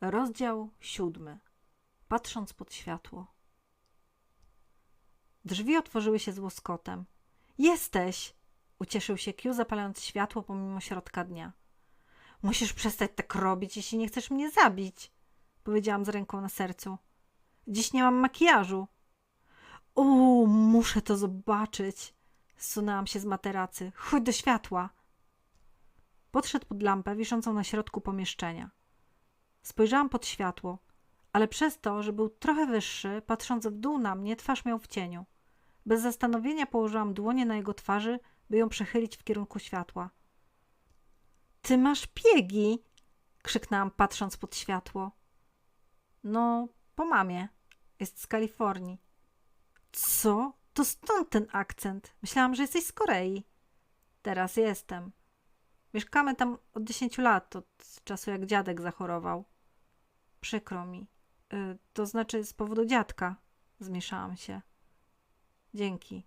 Rozdział siódmy. Patrząc pod światło. Drzwi otworzyły się z łoskotem. Jesteś! Ucieszył się Q, zapalając światło pomimo środka dnia. Musisz przestać tak robić, jeśli nie chcesz mnie zabić, powiedziałam z ręką na sercu. Dziś nie mam makijażu. Uuu, muszę to zobaczyć. Zsunęłam się z materacy. Chodź do światła. Podszedł pod lampę wiszącą na środku pomieszczenia. Spojrzałam pod światło, ale przez to, że był trochę wyższy, patrząc w dół na mnie, twarz miał w cieniu. Bez zastanowienia położyłam dłonie na jego twarzy, by ją przechylić w kierunku światła. Ty masz piegi! krzyknęłam, patrząc pod światło. No, po mamie. Jest z Kalifornii. Co? To stąd ten akcent. Myślałam, że jesteś z Korei. Teraz jestem. Mieszkamy tam od 10 lat, od czasu jak dziadek zachorował. Przykro mi. Y, to znaczy z powodu dziadka. Zmieszałam się. Dzięki.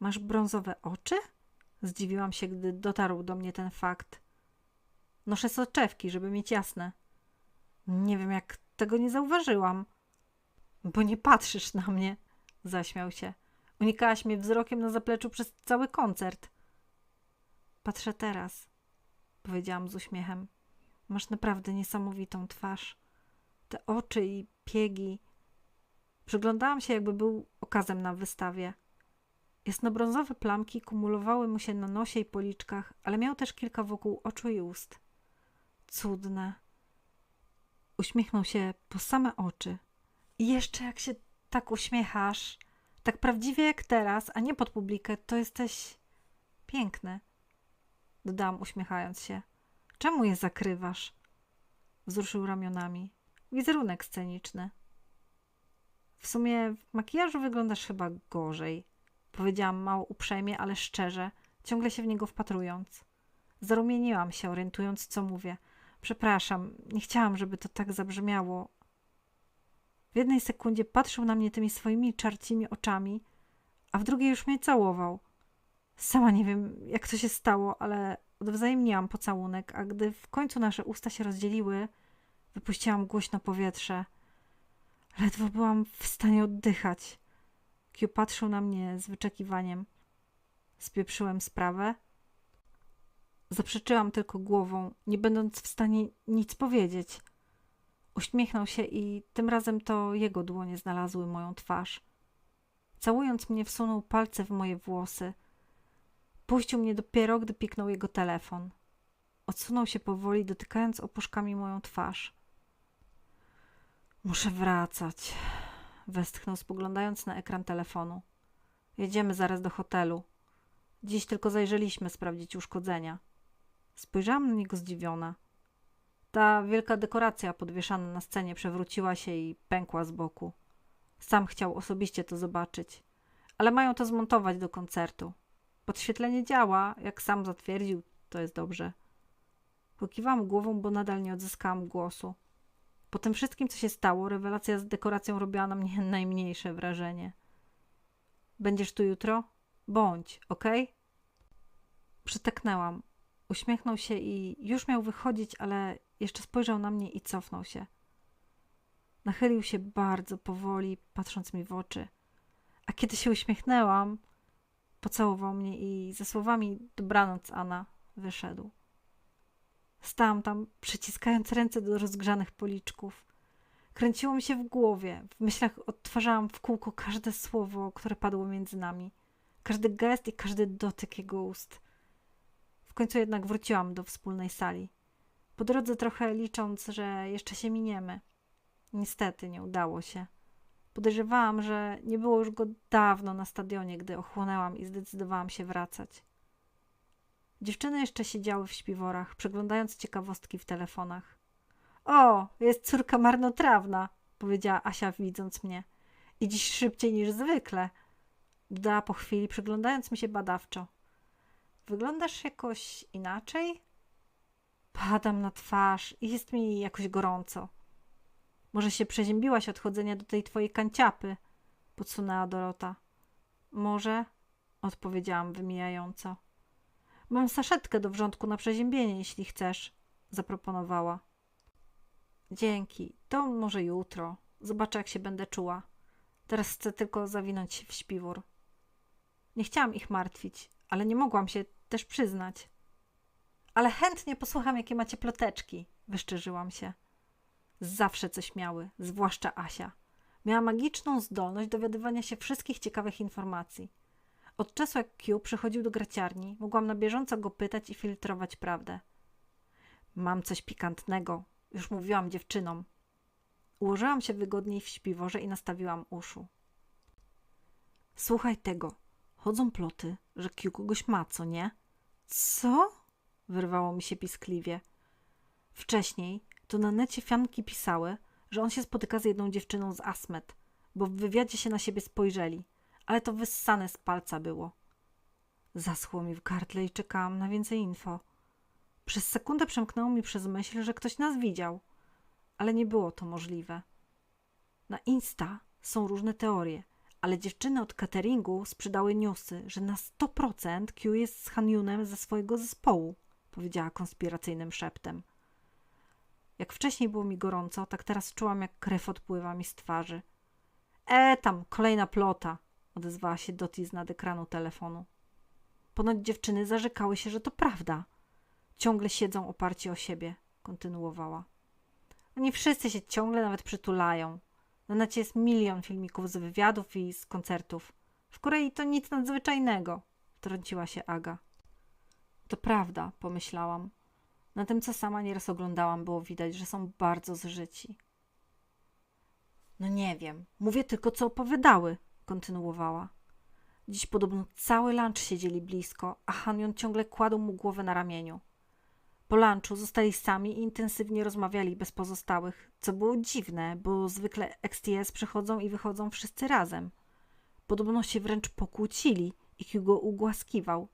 Masz brązowe oczy? Zdziwiłam się, gdy dotarł do mnie ten fakt. Noszę soczewki, żeby mieć jasne. Nie wiem, jak tego nie zauważyłam. Bo nie patrzysz na mnie, zaśmiał się. Unikałaś mnie wzrokiem na zapleczu przez cały koncert. Patrzę teraz, powiedziałam z uśmiechem. Masz naprawdę niesamowitą twarz. Te oczy i piegi. Przyglądałam się, jakby był okazem na wystawie. Jasnobrązowe plamki kumulowały mu się na nosie i policzkach, ale miał też kilka wokół oczu i ust. Cudne. Uśmiechnął się po same oczy. I jeszcze jak się tak uśmiechasz, tak prawdziwie jak teraz, a nie pod publikę, to jesteś piękny. Dodałam uśmiechając się. Czemu je zakrywasz? Wzruszył ramionami. Wizerunek sceniczny. W sumie w makijażu wyglądasz chyba gorzej. Powiedziałam mało uprzejmie, ale szczerze, ciągle się w niego wpatrując. Zarumieniłam się, orientując, co mówię. Przepraszam, nie chciałam, żeby to tak zabrzmiało. W jednej sekundzie patrzył na mnie tymi swoimi czarcimi oczami, a w drugiej już mnie całował. Sama nie wiem, jak to się stało, ale odwzajemniłam pocałunek, a gdy w końcu nasze usta się rozdzieliły, wypuściłam głośno powietrze. Ledwo byłam w stanie oddychać. Q patrzył na mnie z wyczekiwaniem. Spieprzyłem sprawę. Zaprzeczyłam tylko głową, nie będąc w stanie nic powiedzieć. Uśmiechnął się i tym razem to jego dłonie znalazły moją twarz. Całując mnie, wsunął palce w moje włosy. Puścił mnie dopiero, gdy piknął jego telefon. Odsunął się powoli, dotykając opuszkami moją twarz. Muszę wracać, westchnął, spoglądając na ekran telefonu. Jedziemy zaraz do hotelu. Dziś tylko zajrzeliśmy sprawdzić uszkodzenia. Spojrzałam na niego zdziwiona. Ta wielka dekoracja podwieszana na scenie przewróciła się i pękła z boku. Sam chciał osobiście to zobaczyć, ale mają to zmontować do koncertu. Podświetlenie działa, jak sam zatwierdził, to jest dobrze. Pokiwałam głową, bo nadal nie odzyskałam głosu. Po tym wszystkim, co się stało, rewelacja z dekoracją robiła na mnie najmniejsze wrażenie. Będziesz tu jutro? Bądź? Okay? Przyteknęłam. Uśmiechnął się i już miał wychodzić, ale jeszcze spojrzał na mnie i cofnął się. Nachylił się bardzo powoli, patrząc mi w oczy. A kiedy się uśmiechnęłam, pocałował mnie i ze słowami dobranoc, Anna, wyszedł. Stałam tam, przyciskając ręce do rozgrzanych policzków. Kręciło mi się w głowie. W myślach odtwarzałam w kółko każde słowo, które padło między nami. Każdy gest i każdy dotyk jego ust. W końcu jednak wróciłam do wspólnej sali. Po drodze trochę licząc, że jeszcze się miniemy. Niestety nie udało się. Podejrzewałam, że nie było już go dawno na stadionie, gdy ochłonęłam i zdecydowałam się wracać. Dziewczyny jeszcze siedziały w śpiworach, przeglądając ciekawostki w telefonach. O, jest córka marnotrawna, powiedziała Asia, widząc mnie. I dziś szybciej niż zwykle, dodała po chwili, przyglądając mi się badawczo. Wyglądasz jakoś inaczej? Padam na twarz i jest mi jakoś gorąco. Może się przeziębiłaś od chodzenia do tej twojej kanciapy, podsunęła Dorota. Może, odpowiedziałam wymijająco. Mam saszetkę do wrzątku na przeziębienie, jeśli chcesz, zaproponowała. Dzięki. To może jutro. Zobaczę, jak się będę czuła. Teraz chcę tylko zawinąć się w śpiwór. Nie chciałam ich martwić, ale nie mogłam się też przyznać. Ale chętnie posłucham, jakie macie ploteczki, wyszczerzyłam się. Zawsze coś miały, zwłaszcza Asia. Miała magiczną zdolność dowiadywania się wszystkich ciekawych informacji. Od czasu jak Q przychodził do graciarni, mogłam na bieżąco go pytać i filtrować prawdę. Mam coś pikantnego, już mówiłam dziewczynom. Ułożyłam się wygodniej w śpiworze i nastawiłam uszu. Słuchaj tego. Chodzą ploty, że Q kogoś ma, co nie? Co? Wyrwało mi się piskliwie. Wcześniej to na necie fianki pisały, że on się spotyka z jedną dziewczyną z Asmet, bo w wywiadzie się na siebie spojrzeli, ale to wyssane z palca było. Zaschło mi w gardle i czekałam na więcej info. Przez sekundę przemknęło mi przez myśl, że ktoś nas widział, ale nie było to możliwe. Na Insta są różne teorie, ale dziewczyny od cateringu sprzedały newsy, że na 100% Q jest z Hanyunem ze swojego zespołu, powiedziała konspiracyjnym szeptem. Jak wcześniej było mi gorąco, tak teraz czułam, jak krew odpływa mi z twarzy. E, tam, kolejna plota, odezwała się Doti z nad ekranu telefonu. Ponoć dziewczyny zarzekały się, że to prawda. Ciągle siedzą oparci o siebie, kontynuowała. Oni wszyscy się ciągle nawet przytulają. Na necie jest milion filmików z wywiadów i z koncertów. W Korei to nic nadzwyczajnego, wtrąciła się Aga. To prawda, pomyślałam. Na tym, co sama nieraz oglądałam, było widać, że są bardzo zżyci. No nie wiem, mówię tylko, co opowiadały, kontynuowała. Dziś podobno cały lunch siedzieli blisko, a Hanion ciągle kładł mu głowę na ramieniu. Po lunchu zostali sami i intensywnie rozmawiali bez pozostałych, co było dziwne, bo zwykle XTS przychodzą i wychodzą wszyscy razem. Podobno się wręcz pokłócili i Hugo ugłaskiwał.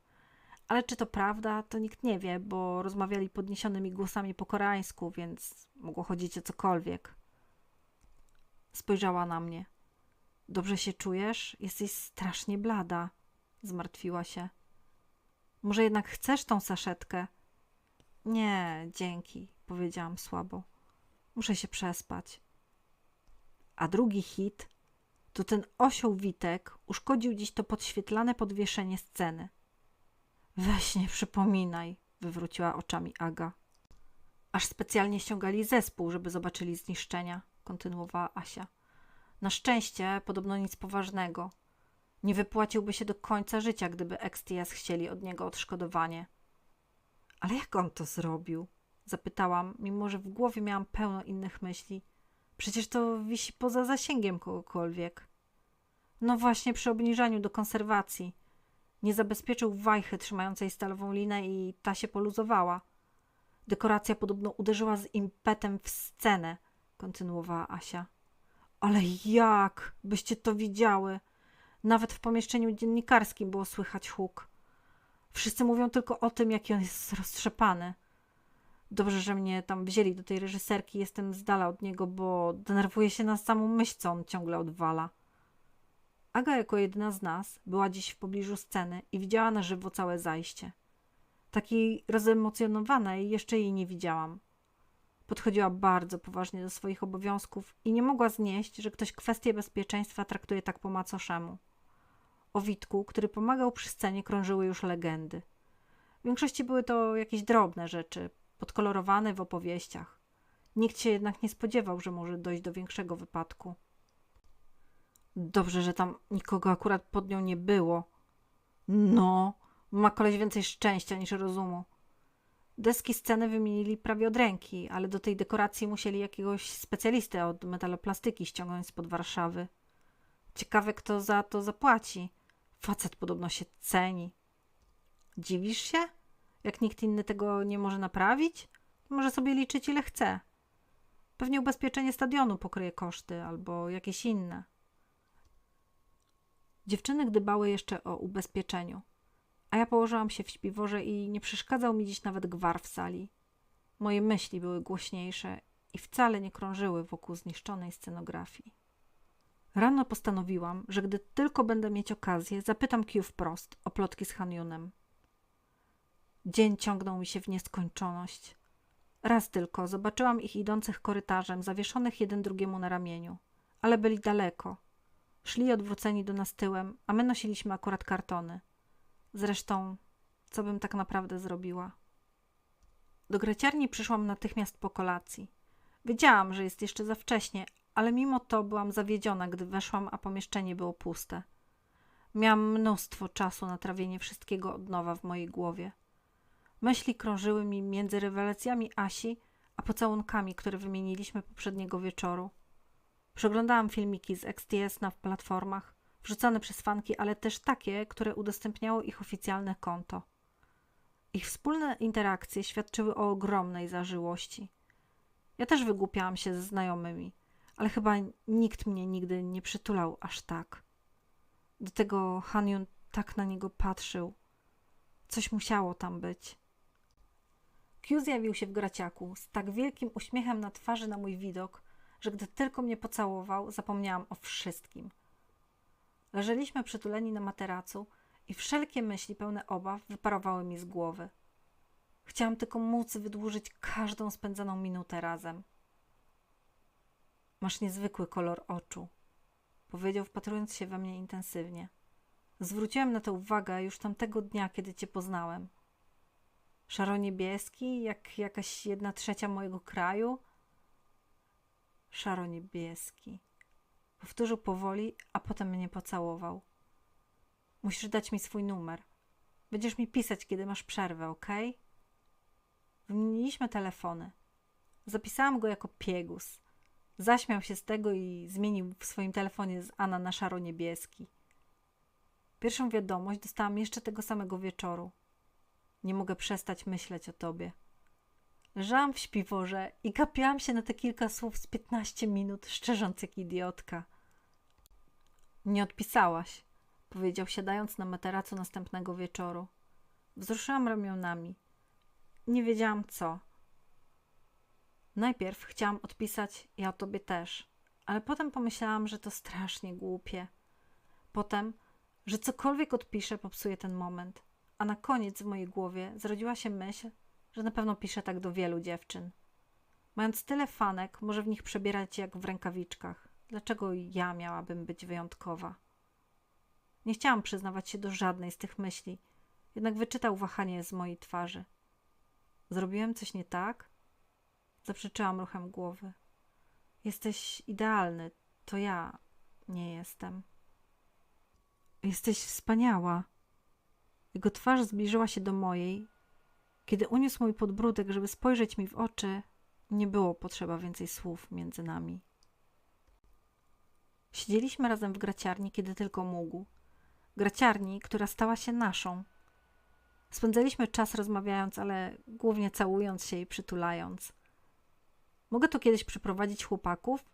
Ale czy to prawda, to nikt nie wie, bo rozmawiali podniesionymi głosami po koreańsku, więc mogło chodzić o cokolwiek. Spojrzała na mnie. Dobrze się czujesz? Jesteś strasznie blada. Zmartwiła się. Może jednak chcesz tą saszetkę? Nie, dzięki, powiedziałam słabo. Muszę się przespać. A drugi hit to ten osioł Witek uszkodził dziś to podświetlane podwieszenie sceny. Weź nie przypominaj, wywróciła oczami Aga. Aż specjalnie ściągali zespół, żeby zobaczyli zniszczenia, kontynuowała Asia. Na szczęście podobno nic poważnego. Nie wypłaciłby się do końca życia, gdyby XTS chcieli od niego odszkodowanie. Ale jak on to zrobił? Zapytałam, mimo że w głowie miałam pełno innych myśli. Przecież to wisi poza zasięgiem kogokolwiek. No właśnie przy obniżaniu do konserwacji. Nie zabezpieczył wajchy trzymającej stalową linę i ta się poluzowała. Dekoracja podobno uderzyła z impetem w scenę, kontynuowała Asia. Ale jak? Byście to widziały. Nawet w pomieszczeniu dziennikarskim było słychać huk. Wszyscy mówią tylko o tym, jaki on jest roztrzepany. Dobrze, że mnie tam wzięli do tej reżyserki. Jestem z dala od niego, bo denerwuje się na samą myśl, co on ciągle odwala. Aga jako jedyna z nas była dziś w pobliżu sceny i widziała na żywo całe zajście. Takiej rozemocjonowanej jeszcze jej nie widziałam. Podchodziła bardzo poważnie do swoich obowiązków i nie mogła znieść, że ktoś kwestię bezpieczeństwa traktuje tak po macoszemu. O Witku, który pomagał przy scenie, krążyły już legendy. W większości były to jakieś drobne rzeczy, podkolorowane w opowieściach. Nikt się jednak nie spodziewał, że może dojść do większego wypadku. Dobrze, że tam nikogo akurat pod nią nie było. No, ma koleś więcej szczęścia niż rozumu. Deski sceny wymienili prawie od ręki, ale do tej dekoracji musieli jakiegoś specjalistę od metaloplastyki ściągnąć spod Warszawy. Ciekawe, kto za to zapłaci. Facet podobno się ceni. Dziwisz się? Jak nikt inny tego nie może naprawić? Może sobie liczyć ile chce. Pewnie ubezpieczenie stadionu pokryje koszty albo jakieś inne. Dziewczyny gdybały jeszcze o ubezpieczeniu, a ja położyłam się w śpiworze i nie przeszkadzał mi dziś nawet gwar w sali. Moje myśli były głośniejsze i wcale nie krążyły wokół zniszczonej scenografii. Rano postanowiłam, że gdy tylko będę mieć okazję, zapytam Q wprost o plotki z Hanyunem. Dzień ciągnął mi się w nieskończoność. Raz tylko zobaczyłam ich idących korytarzem, zawieszonych jeden drugiemu na ramieniu, ale byli daleko. Szli odwróceni do nas tyłem, a my nosiliśmy akurat kartony. Zresztą, co bym tak naprawdę zrobiła? Do graciarni przyszłam natychmiast po kolacji. Wiedziałam, że jest jeszcze za wcześnie, ale mimo to byłam zawiedziona, gdy weszłam, a pomieszczenie było puste. Miałam mnóstwo czasu na trawienie wszystkiego od nowa w mojej głowie. Myśli krążyły mi między rewelacjami Asi, a pocałunkami, które wymieniliśmy poprzedniego wieczoru. Przeglądałam filmiki z XTS na platformach, wrzucane przez fanki, ale też takie, które udostępniało ich oficjalne konto. Ich wspólne interakcje świadczyły o ogromnej zażyłości. Ja też wygłupiałam się ze znajomymi, ale chyba nikt mnie nigdy nie przytulał aż tak. Do tego Hanyun tak na niego patrzył. Coś musiało tam być. Q zjawił się w graciaku z tak wielkim uśmiechem na twarzy na mój widok, że gdy tylko mnie pocałował, zapomniałam o wszystkim. Leżeliśmy przytuleni na materacu i wszelkie myśli pełne obaw wyparowały mi z głowy. Chciałam tylko móc wydłużyć każdą spędzoną minutę razem. Masz niezwykły kolor oczu, powiedział, wpatrując się we mnie intensywnie. Zwróciłem na to uwagę już tamtego dnia, kiedy cię poznałem. Szaro-niebieski, jak jakaś jedna trzecia mojego kraju? Szaro-niebieski. Powtórzył powoli, a potem mnie pocałował. Musisz dać mi swój numer. Będziesz mi pisać, kiedy masz przerwę, ok? Wymieniliśmy telefony. Zapisałam go jako piegus. Zaśmiał się z tego i zmienił w swoim telefonie z Anna na szaro-niebieski. Pierwszą wiadomość dostałam jeszcze tego samego wieczoru. Nie mogę przestać myśleć o tobie. Leżałam w śpiworze i gapiłam się na te kilka słów z piętnaście minut, szczerząc jak idiotka. Nie odpisałaś, powiedział siadając na materacu następnego wieczoru. Wzruszyłam ramionami. Nie wiedziałam co. Najpierw chciałam odpisać ja o tobie też, ale potem pomyślałam, że to strasznie głupie. Potem, że cokolwiek odpiszę, popsuje ten moment. A na koniec w mojej głowie zrodziła się myśl, że na pewno piszę tak do wielu dziewczyn. Mając tyle fanek, może w nich przebierać jak w rękawiczkach. Dlaczego ja miałabym być wyjątkowa? Nie chciałam przyznawać się do żadnej z tych myśli, jednak wyczytał wahanie z mojej twarzy. Zrobiłem coś nie tak? Zaprzeczyłam ruchem głowy. Jesteś idealny, to ja nie jestem. Jesteś wspaniała. Jego twarz zbliżyła się do mojej. Kiedy uniósł mój podbródek, żeby spojrzeć mi w oczy, nie było potrzeba więcej słów między nami. Siedzieliśmy razem w graciarni, kiedy tylko mógł. Graciarni, która stała się naszą. Spędzaliśmy czas rozmawiając, ale głównie całując się i przytulając. Mogę tu kiedyś przyprowadzić chłopaków?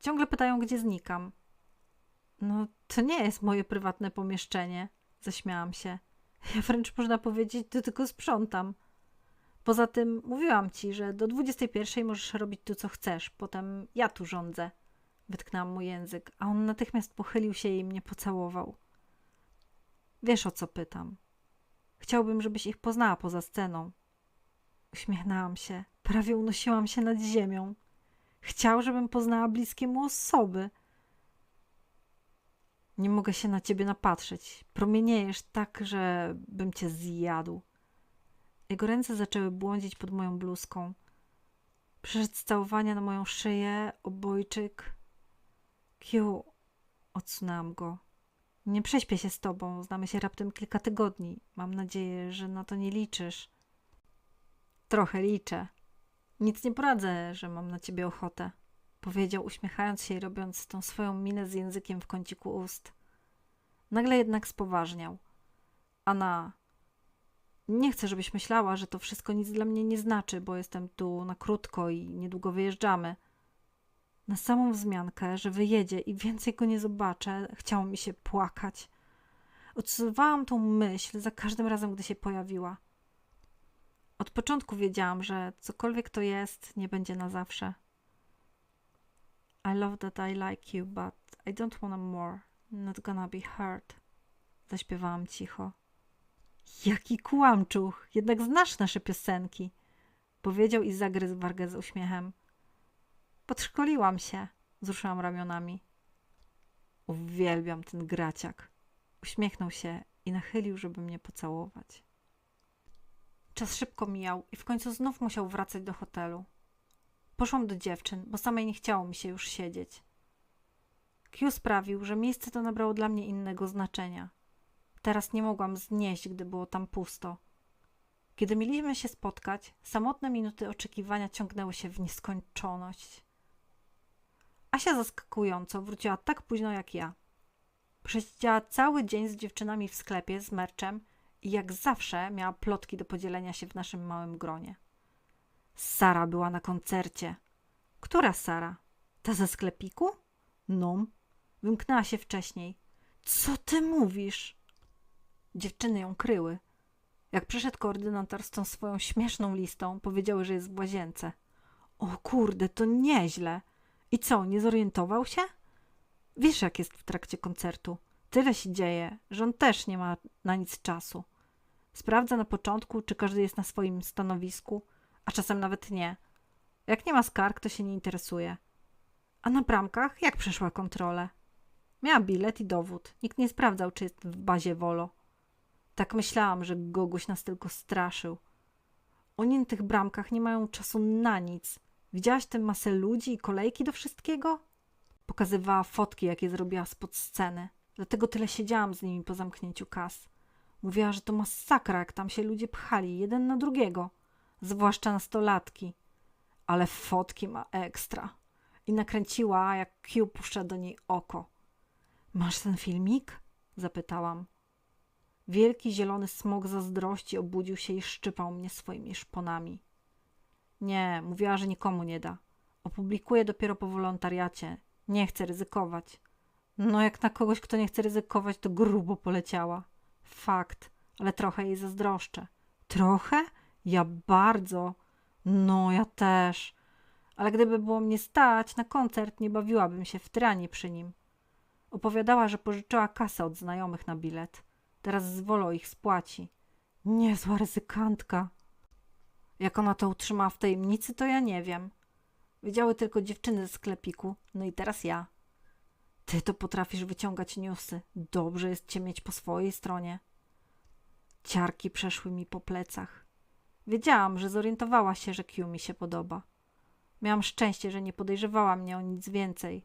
Ciągle pytają, gdzie znikam. No, to nie jest moje prywatne pomieszczenie, zaśmiałam się. Ja wręcz można powiedzieć, to tylko sprzątam. Poza tym mówiłam ci, że do 21 możesz robić tu, co chcesz. Potem ja tu rządzę. Wytknęłam mu język, a on natychmiast pochylił się i mnie pocałował. Wiesz, o co pytam. Chciałbym, żebyś ich poznała poza sceną. Uśmiechnęłam się. Prawie unosiłam się nad ziemią. Chciał, żebym poznała bliskie mu osoby. Nie mogę się na ciebie napatrzeć. Promieniejesz tak, że bym cię zjadł. Jego ręce zaczęły błądzić pod moją bluzką. Przyszedł z całowania na moją szyję, obojczyk. Kiu, odsunęłam go. Nie prześpię się z tobą, znamy się raptem kilka tygodni. Mam nadzieję, że na to nie liczysz. Trochę liczę. Nic nie poradzę, że mam na ciebie ochotę, powiedział, uśmiechając się i robiąc tą swoją minę z językiem w kąciku ust. Nagle jednak spoważniał. Anna, nie chcę, żebyś myślała, że to wszystko nic dla mnie nie znaczy, bo jestem tu na krótko i niedługo wyjeżdżamy. Na samą wzmiankę, że wyjedzie i więcej go nie zobaczę, chciało mi się płakać. Odsuwałam tą myśl za każdym razem, gdy się pojawiła. Od początku wiedziałam, że cokolwiek to jest, nie będzie na zawsze. I love that I like you, but I don't want more. Not gonna be hurt. Zaśpiewałam cicho. Jaki kłamczuch! Jednak znasz nasze piosenki. powiedział i zagryzł wargę z uśmiechem. Podszkoliłam się, wzruszyłam ramionami. Uwielbiam ten graciak. Uśmiechnął się i nachylił, żeby mnie pocałować. Czas szybko mijał i w końcu znów musiał wracać do hotelu. Poszłam do dziewczyn, bo samej nie chciało mi się już siedzieć. Q sprawił, że miejsce to nabrało dla mnie innego znaczenia. Teraz nie mogłam znieść, gdy było tam pusto. Kiedy mieliśmy się spotkać, samotne minuty oczekiwania ciągnęły się w nieskończoność. Asia zaskakująco wróciła tak późno jak ja. Przesiedziała cały dzień z dziewczynami w sklepie z merczem i jak zawsze miała plotki do podzielenia się w naszym małym gronie. Sara była na koncercie. Która Sara? Ta ze sklepiku? No. Wymknęła się wcześniej. Co ty mówisz? Dziewczyny ją kryły. Jak przyszedł koordynator z tą swoją śmieszną listą, powiedziały, że jest w łazience. O kurde, to nieźle. I co, nie zorientował się? Wiesz, jak jest w trakcie koncertu. Tyle się dzieje, że on też nie ma na nic czasu. Sprawdza na początku, czy każdy jest na swoim stanowisku, a czasem nawet nie. Jak nie ma skarg, to się nie interesuje. A na bramkach jak przeszła kontrolę? Miała bilet i dowód. Nikt nie sprawdzał, czy jest w bazie Wolo. Tak myślałam, że Goguś nas tylko straszył. Oni na tych bramkach nie mają czasu na nic. Widziałaś tę masę ludzi i kolejki do wszystkiego? Pokazywała fotki, jakie zrobiła spod sceny. Dlatego tyle siedziałam z nimi po zamknięciu kas. Mówiła, że to masakra, jak tam się ludzie pchali, jeden na drugiego. Zwłaszcza nastolatki. Ale fotki ma ekstra. I nakręciła, jak Q puszcza do niej oko. Masz ten filmik? Zapytałam. Wielki zielony smok zazdrości obudził się i szczypał mnie swoimi szponami. Nie, mówiła, że nikomu nie da. Opublikuję dopiero po wolontariacie. Nie chcę ryzykować. No, jak na kogoś, kto nie chce ryzykować, to grubo poleciała. Fakt, ale trochę jej zazdroszczę. Trochę? Ja bardzo. No, ja też. Ale gdyby było mnie stać na koncert, nie bawiłabym się w tranie przy nim. Opowiadała, że pożyczyła kasę od znajomych na bilet. Teraz z wolą ich spłaci. Niezła ryzykantka. Jak ona to utrzymała w tajemnicy, to ja nie wiem. Wiedziały tylko dziewczyny ze sklepiku, no i teraz ja. Ty to potrafisz wyciągać newsy. Dobrze jest cię mieć po swojej stronie. Ciarki przeszły mi po plecach. Wiedziałam, że zorientowała się, że Q mi się podoba. Miałam szczęście, że nie podejrzewała mnie o nic więcej.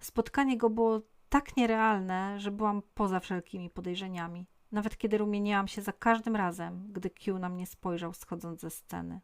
Spotkanie go było tak nierealne, że byłam poza wszelkimi podejrzeniami, nawet kiedy rumieniłam się za każdym razem, gdy Q na mnie spojrzał schodząc ze sceny.